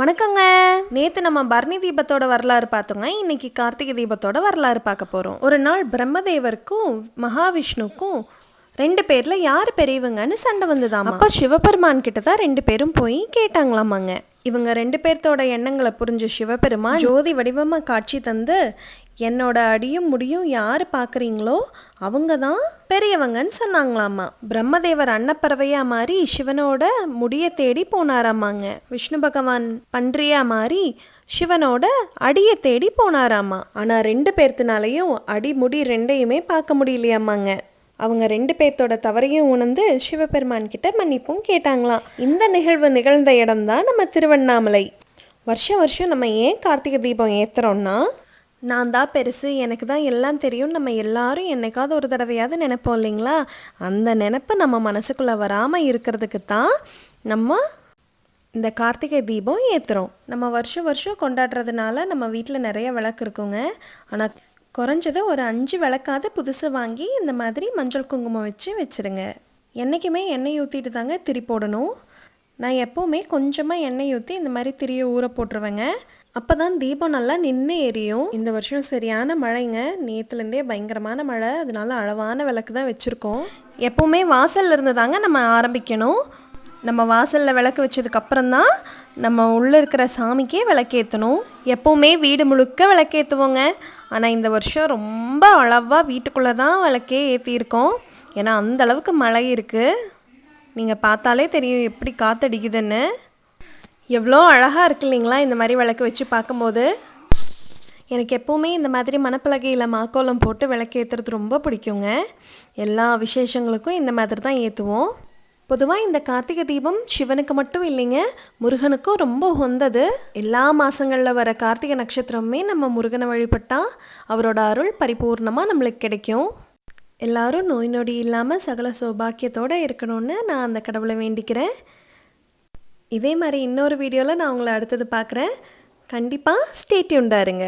வணக்கங்க. நேத்து நம்ம பரணி தீபத்தோட வரலாறு பார்த்தோங்க இன்னைக்கு கார்த்திகை தீபத்தோட வரலாறு பார்க்க போறோம். ஒரு நாள் பிரம்மதேவருக்கும் மகாவிஷ்ணுக்கும் ரெண்டு பேர்ல யார் பெரியவங்கன்னு சண்டை வந்ததாம்? அப்ப சிவபெருமான் கிட்ட தான் ரெண்டு பேரும் போய் கேட்டாங்களாமாங்க. இவங்க ரெண்டு பேர்த்தோட எண்ணங்களை புரிஞ்ச சிவபெருமான் ஜோதி வடிவமா காட்சி தந்து என்னோட அடியும் முடியும் யார் பார்க்குறீங்களோ அவங்க தான் பெரியவங்கன்னு சொன்னாங்களாமா. பிரம்மதேவர் அன்னப்பறவையா மாறி சிவனோட முடிய தேடி போனாராமாங்க. விஷ்ணு பகவான் பன்றியா மாறி சிவனோட அடியை தேடி போனாராமா. ஆனால் ரெண்டு பேர்த்தினாலையும் அடி முடி ரெண்டையுமே பார்க்க முடியலையாமாங்க. அவங்க ரெண்டு பேர்த்தோட தவறையும் உணர்ந்து சிவபெருமான் கிட்ட மன்னிப்பும் கேட்டாங்களாம். இந்த நிகழ்வு நிகழ்ந்த இடம்தான் நம்ம திருவண்ணாமலை. வருஷம் வருஷம் நம்ம ஏன் கார்த்திகை தீபம் ஏத்துறோம்னா நான் தான் பெருசு எனக்கு தான் எல்லாம் தெரியும். நம்ம எல்லாரும் என்னைக்காவது ஒரு தடவையாவது நினைப்போம் இல்லைங்களா? அந்த நினப்பு நம்ம மனசுக்குள்ளே வராமல் இருக்கிறதுக்கு தான் நம்ம இந்த கார்த்திகை தீபம் ஏற்றுறோம் நம்ம வருஷம் வருஷம் கொண்டாடுறதுனால நம்ம வீட்டில் நிறைய விளக்கு இருக்குங்க. ஆனால் குறைஞ்சது ஒரு அஞ்சு விளக்காவது புதுசு வாங்கி இந்த மாதிரி மஞ்சள் குங்குமம் வச்சு வச்சுருங்க. என்றைக்குமே எண்ணெய் ஊற்றிட்டு தாங்க திரி போடணும். நான் எப்போவுமே கொஞ்சமாக எண்ணெய் ஊற்றி இந்த மாதிரி திரியை ஊற போட்டுருவேங்க. அப்போ தான் தீபம் நல்லா நின்று எரியும். இந்த வருஷம் சரியான மழைங்க. நேற்றுலேருந்தே பயங்கரமான மழை. அதனால அளவான விளக்கு தான் வச்சுருக்கோம். எப்போவுமே வாசலில் இருந்து தாங்க நம்ம ஆரம்பிக்கணும். நம்ம வாசலில் விளக்கு வச்சதுக்கப்புறம் தான் நம்ம உள்ளே இருக்கிற சாமிக்கே விளக்கேற்றணும் எப்போவுமே வீடு முழுக்க விளக்கேற்றுவோங்க ஆனால் இந்த வருஷம் ரொம்ப அளவாக வீட்டுக்குள்ளே தான் விளக்கே ஏற்றியிருக்கோம் ஏன்னா அந்த அளவுக்கு மழை இருக்குது நீங்கள் பார்த்தாலே தெரியும் எப்படி காற்றடிக்குதுன்னு எவ்வளோ அழகாக இருக்கு இல்லைங்களா இந்த மாதிரி விளக்கு வச்சு பார்க்கும்போது. எனக்கு எப்போவுமே இந்த மாதிரி மணப்பலகையில் மாக்கோலம் போட்டு விளக்கு ஏற்றுறது ரொம்ப பிடிக்குங்க. எல்லா விசேஷங்களுக்கும் இந்த மாதிரி தான் ஏற்றுவோம் பொதுவாக இந்த கார்த்திகை தீபம் சிவனுக்கு மட்டும் இல்லைங்க முருகனுக்கும் ரொம்ப உந்தது எல்லா மாதங்களில் வர கார்த்திகை நட்சத்திரமே நம்ம முருகனை வழிபட்டால் அவரோட அருள் பரிபூர்ணமாக நம்மளுக்கு கிடைக்கும். எல்லாரும் நோய் நொடி இல்லாமல் சகல சௌபாக்கியத்தோடு இருக்கணும்னு நான் அந்த கடவுளை வேண்டிக்கிறேன். இதே மாதிரி இன்னொரு வீடியோவில் நான் உங்களை அடுத்தது பார்க்குறேன். கண்டிப்பாக ஸ்டேட்யூண்டாக இருங்க.